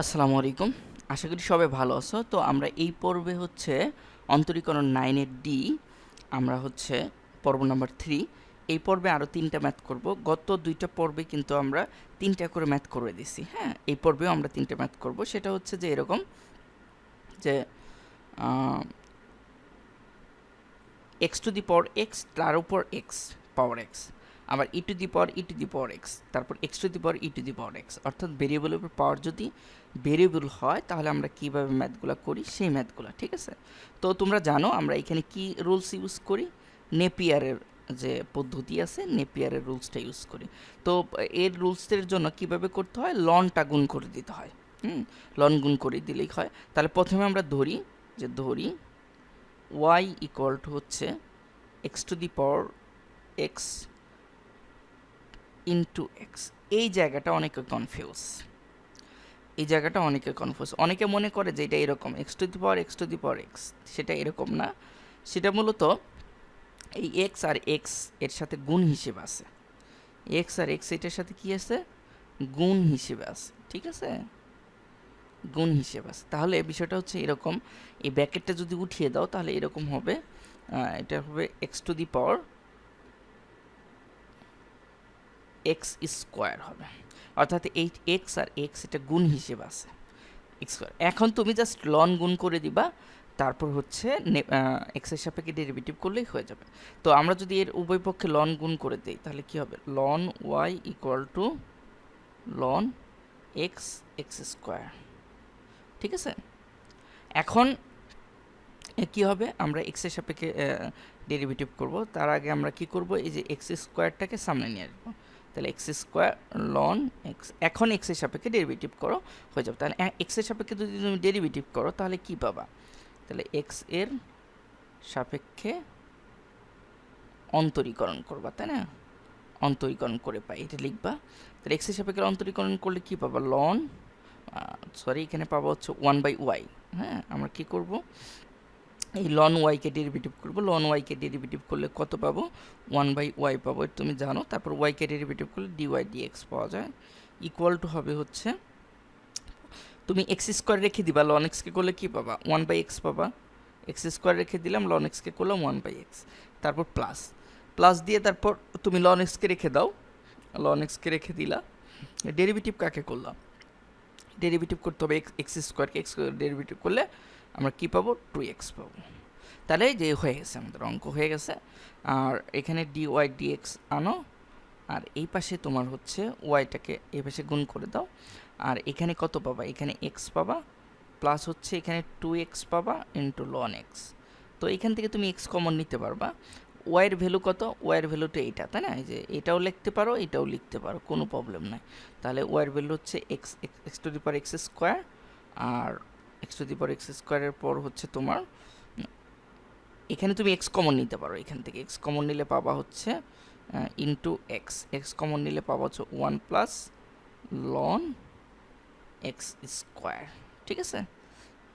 আসসালামু আলাইকুম। আশা করি সবাই ভালো আছো। তো আমরা এই পর্বে হচ্ছে অন্তরীকরণ নাইনের ডি আমরা হচ্ছে পর্ব নাম্বার থ্রি এই পর্বে আরও তিনটা ম্যাথ করব। গত দুইটা পর্বে কিন্তু আমরা তিনটা করে ম্যাথ করে দিছি হ্যাঁ? এই পর্বেও আমরা তিনটা ম্যাথ করব। সেটা হচ্ছে যে এরকম যে x to the power x তার উপর এক্স পাওয়ার এক্স আবার e to the power e to the power x তারপর x to the power e to the power x অর্থাৎ ভেরিয়েবলের উপর পাওয়ার যদি ভেরিয়েবল হয়, তাহলে আমরা কীভাবে ম্যাথগুলো করি? সেই ম্যাথগুলো ঠিক আছে? তো তোমরা জানো আমরা এখানে কি রুলস ইউজ করি? নেপিয়ারের যে পদ্ধতি আছে নেপিয়ারের রুলসটা ইউজ করি। তো এর রুলসের জন্য কীভাবে করতে হয়? লনটা গুণ করে দিতে হয়। হুম? লন গুণ করে দিলেই হয়। তাহলে প্রথমে আমরা ধরি, যে ধরি ওয়াই ইকুয়াল টু হচ্ছে x to the power x into x এই জায়গাটা অনেকে কনফিউজ এই জায়গাটা অনেকে কনফিউজ অনেকে মনে করে যে এটা এরকম x to the power x to the power x সেটা এরকম না। সেটা মূলত এই এক্স আর এক্সের সাথে গুণ হিসেবে আছে। এক্স আর এক্স এটার সাথে কি আছে? গুণ হিসেবে আছে, ঠিক আছে? গুণ হিসেবে আছে। তাহলে বিষয়টা হচ্ছে এরকম। এই ব্যাকেটটা যদি উঠিয়ে দাও, তাহলে এরকম হবে এটা হবে x to the power x square হবে। অর্থাৎ এই এক্স আর এক্স এটা গুণ হিসেবে আছে। স্কোয়ার। এখন তুমি জাস্ট লন গুণ করে দিবা, তারপর হচ্ছে এক্সের সাপেক্ষে ডেরিভেটিভ করলেই হয়ে যাবে। তো আমরা যদি এর উভয় পক্ষে লন গুণ করে দিই, তাহলে কি হবে? Ln y equal to ln x x square. ঠিক আছে? এখন কি হবে? আমরা এক্সের সাপেক্ষে ডেরিভেটিভ করব। তার আগে আমরা কি করব? এই যে এক্স স্কোয়ারটাকে সামনে নিয়ে আসব। তাহলে এক্স স্কোয়ার লন এক্স এখন এক্সের সাপেক্ষে ডেরিভেটিভ করো, হয়ে যাবে। তাহলে এক্সের সাপেক্ষে যদি তুমি ডেরিভেটিভ করো, তাহলে কি পাবা? তাহলে এক্সের সাপেক্ষে অন্তরীকরণ করবা, তাই না? অন্তরীকরণ করে পাই, এটা লিখবা। তাহলে এক্সের সাপেক্ষে অন্তরীকরণ করলে কি পাবা? লন সরি এখানে পাবো হচ্ছে ওয়ান বাই ওয়াই হ্যাঁ? আমরা কি করব? এই লন ওয়াইকে ডেরিভেটিভ করব। লন ওয়াইকে ডেরিভেটিভ করলে কত পাবো? ওয়ান বাই ওয়াই পাবো তুমি জানো। তারপর ওয়াইকে ডেরিভেটিভ করলে ডিওয়াই ডিএক্স পাওয়া যায়। ইকুয়াল টু হবে হচ্ছে, তুমি এক্স স্কোয়ার রেখে দিবা লন এক্সকে করলে কী পাবা? ওয়ান বাই এক্স পাবা। এক্স স্কোয়ার রেখে দিলাম লন এক্সকে করলাম ওয়ান বাই এক্স তারপর প্লাস প্লাস দিয়ে তারপর তুমি লন এক্সকে রেখে দাও। লন এক্সকে রেখে দিলা। ডেরিভেটিভ কাকে করলাম? ডেরিভেটিভ করতে হবে এক্স এক্স স্কোয়ারকে এক্স ডেরিভেটিভ করলে আমরা কী পাবো? টু এক্স পাবো। তাহলে যে হয়ে গেছে আমাদের অঙ্ক হয়ে গেছে। আর এখানে ডি ওয়াই ডি এক্স আনো। আর এই পাশে তোমার হচ্ছে ওয়াইটাকে এই পাশে গুণ করে দাও। আর এখানে কত পাবা? এখানে এক্স পাবা। প্লাস হচ্ছে এখানে টু এক্স পাবা ইন্টু লন এক্স তো এখান থেকে তুমি এক্স কমন নিতে পারবা। ওয়াইয়ের ভ্যালু কত? ওয়াইয়ের ভ্যালুটা এইটা, তাই না? যে এটাও লিখতে পারো, এটাও লিখতে পারো, কোনো প্রবলেম নাই। তাহলে ওয়াইয়ের ভ্যালু হচ্ছে x x to the power x square R x to the power x স্কোয়ারের পর হচ্ছে তোমার, এখানে তুমি এক্স কমন নিতে পারো, এখান থেকে এক্স কমন নিলে পাবা হচ্ছে ইন্টু এক্স এক্স কমন নিলে পাবা হচ্ছে one plus ln x square ঠিক আছে?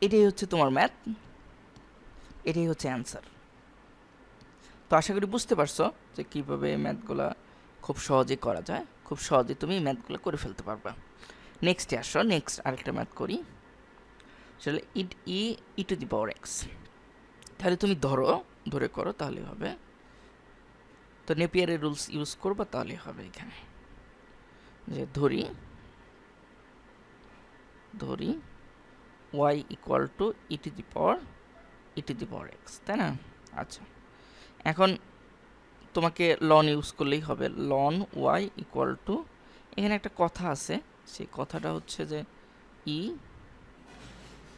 এটাই হচ্ছে তোমার ম্যাথ এটাই হচ্ছে অ্যান্সার তো আশা করি বুঝতে পারছ যে কীভাবে ম্যাথগুলো খুব সহজে করা যায়, খুব সহজে তুমি ম্যাথগুলো করে ফেলতে পারবা। নেক্সটে আসো নেক্সট আরেকটা ম্যাথ করি। সেটা ইট ই ই টু দি পাওয়ার এক্স। তাহলে তুমি ধরো, ধরে করো, তাহলে হবে। তো নেপিয়ারের রুলস ইউজ করব, তাহলে হবে এখানে। যে ধরি ধরি, y equal to e to the power, e to the power x, তাই না? আচ্ছা। এখন তোমাকে লন ইউজ করলেই হবে। লন ওয়াই ইকুয়াল টু, এখানে একটা কথা আছে। সেই কথাটা হচ্ছে যে ই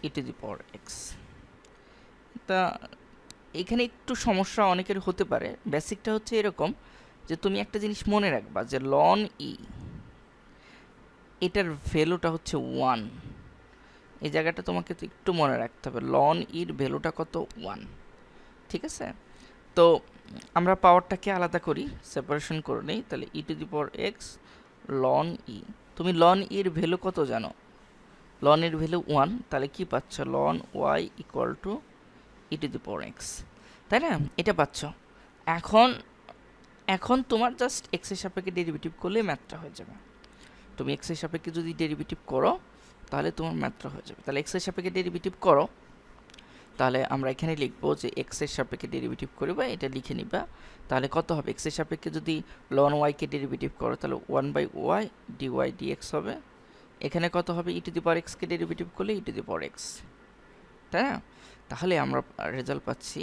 ই টু দি পাওয়ার এক্স তা, এখানে একটু সমস্যা অনেকের হতে পারে। বেসিকটা হচ্ছে এরকম যে, তুমি একটা জিনিস মনে রাখবা যে লন ই এটার ভ্যালুটা হচ্ছে ওয়ান এই জায়গাটা তোমাকে তো একটু মনে রাখতে হবে। লন ইর ভ্যালুটা কত? ওয়ান ঠিক আছে? তো, আমরা পাওয়ারটাকে আলাদা করি সেপারেশন করে নিই। তাহলে e to the power x ln e তুমি লন ইর ভ্যালু কত জানো? লন এর ভ্যালু ওয়ান তাহলে কি পাচ্ছ? Ln y equal to e to the power x তাই না? এটা পাচ্ছ। এখন এখন তোমার জাস্ট এক্সের সাপেক্ষে ডেরিভেটিভ করলে ম্যাথটা হয়ে যাবে। তুমি এক্সের সাপেক্ষে যদি ডেরিভেটিভ করো, তাহলে তোমার ম্যাথটা হয়ে যাবে। তাহলে এক্সের সাপেক্ষে ডেরিভেটিভ করো, তাহলে আমরা এখানে লিখব যে এক্সের সাপেক্ষে ডেরিভেটিভ করবা, এটা লিখে নিবা। তাহলে কত হবে? এক্সের সাপেক্ষে যদি লন ওয়াইকে ডেরিভেটিভ করো, তাহলে one by y d y d x হবে। এখানে কত হবে? ই টু দি পাওয়ার এক্সকে ডেরিভেটিভ করলে ই টু দি পাওয়ার এক্স তাই না? তাহলে আমরা রেজাল্ট পাচ্ছি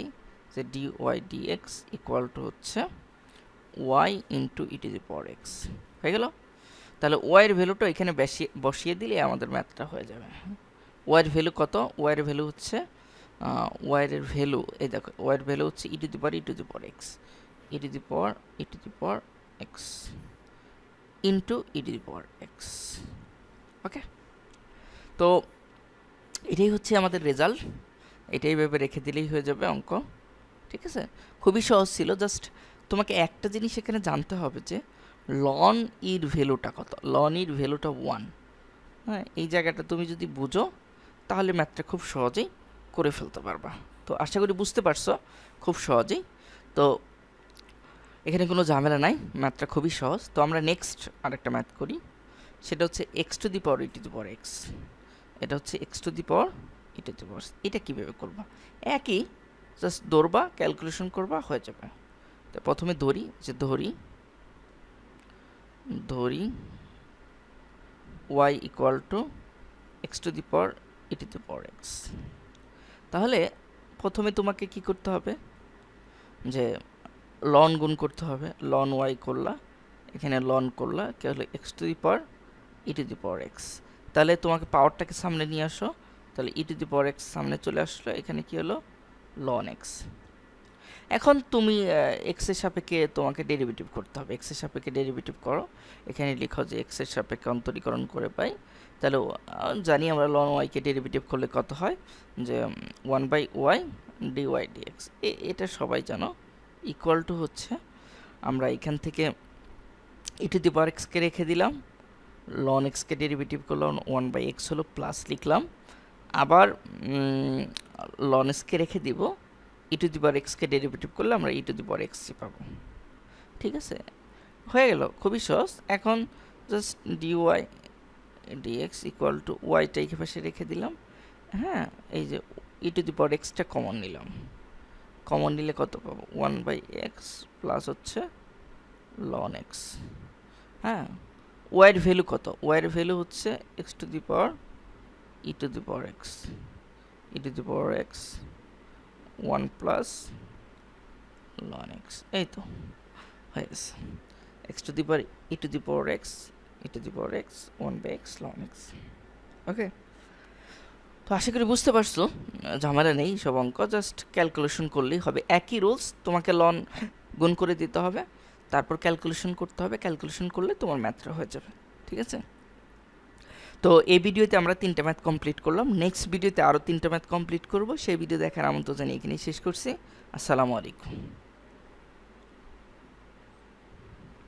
যে d y d x equal to হচ্ছে y into e to the power x হয়ে গেল? তাহলে ওয়াইয়ের ভ্যালুটা এখানে বেশি, বসিয়ে দিলে আমাদের ম্যাথটা হয়ে যাবে। ওয়াইয়ের ভ্যালু কত? ওয়াইয়ের ভ্যালু হচ্ছে ওয়াইয়ের ভ্যালু এই দেখো ওয়াইয়ের ভ্যালু হচ্ছে e to the power e to the power x e to the power e to the power x into e to the power x okay তো এটাই হচ্ছে আমাদের রেজাল্ট এটাই ভেবে রেখে দিলেই হয়ে যাবে অঙ্ক, ঠিক আছে? খুবই সহজ ছিল জাস্ট তোমাকে একটা জিনিস এখানে জানতে হবে যে লন ইর ভ্যালুটা কত? লন ইর ভ্যালুটা ওয়ান হ্যাঁ এই জায়গাটা তুমি যদি বুঝো, তাহলে ম্যাথটা খুব সহজেই করে ফেলতে পারবা। তো আশা করি বুঝতে পারছ, খুব সহজেই। তো এখানে কোনো ঝামেলা নাই ম্যাথটা খুবই সহজ। তো আমরা নেক্সট আরেকটা ম্যাথ করি। সেটা হচ্ছে x to the power e to the power x এটা হচ্ছে এক্স টু দি পাওয়ার ই দি পাওয়ার এটা কীভাবে করবা? একই জাস্ট দৌড়বা ক্যালকুলেশন করবা, হয়ে যাবে। তো প্রথমে ধরি যে ধরি। ধরি। Y equal to x to the power e to the power x তাহলে প্রথমে তোমাকে কি করতে হবে? যে লন গুণ করতে হবে। লন ওয়াই করলা, এখানে লন করলা কে হলো x to the power e to the power x তাহলে তোমাকে পাওয়ারটাকে সামনে নিয়ে আসো। তাহলে e to the power x সামনে চলে আসলো। এখানে কি হলো? লন এক্স এখন তুমি এক্সের সাপেক্ষে তোমাকে ডেরিভেটিভ করতে হবে। এক্সের সাপেক্ষে ডেরিভেটিভ করো। এখানে লিখো যে এক্সের সাপেক্ষে অন্তরীকরণ করে পাই। তাহলে জানি আমরা লন ওয়াইকে ডেরিভেটিভ করলে কত হয়? যে one by y d y d x এটা সবাই জানো। ইকুয়াল টু হচ্ছে, আমরা এখান থেকে ই টু দি পাওয়ার এক্সকে রেখে দিলাম। লন এক্সকে ডেরিভেটিভ করলাম ওয়ান বাই এক্স হলো প্লাস লিখলাম। আবার লন এক্সকে রেখে দিব ই টু দি পাওয়ার এক্সকে ডেরিভেটিভ করলে আমরা ই টু দি পাওয়ার এক্সই পাবো। ঠিক আছে? হয়ে গেল, খুবই সহজ। এখন just d y dx equal to ওয়াইটা এই পাশে রেখে দিলাম। হ্যাঁ এই যে ই টু দি পাওয়ার এক্সটা কমন নিলাম। কমন নিলে কত পাবো? ওয়ান বাই এক্স প্লাস হচ্ছে লন এক্স হ্যাঁ? ওয়াইয়ের ভ্যালু কত? ওয়াইয়ের ভ্যালু হচ্ছে x to the power e to the power x e to the power x one plus ln x এই তো, হয়ে গেছে। X to the power e to the power x e to the power x one by x ln x okay তো আশা করি বুঝতে পারছ, ঝামেলা নেই সব অঙ্ক জাস্ট ক্যালকুলেশন করলেই হবে। একই রুলস তোমাকে লন গুণ করে দিতে হবে। তারপর ক্যালকুলেশন করতে হবে ক্যালকুলেশন করলে তোমার ম্যাথটা হয়ে যাবে, ঠিক আছে? তো এই ভিডিওতে আমরা তিনটা ম্যাথ কমপ্লিট করলাম। নেক্সট ভিডিওতে আরও তিনটা ম্যাথ কমপ্লিট করব। সেই ভিডিও দেখার আমন্ত্রণ জানিয়ে এখানেই শেষ করছি। আসসালামু আলাইকুম।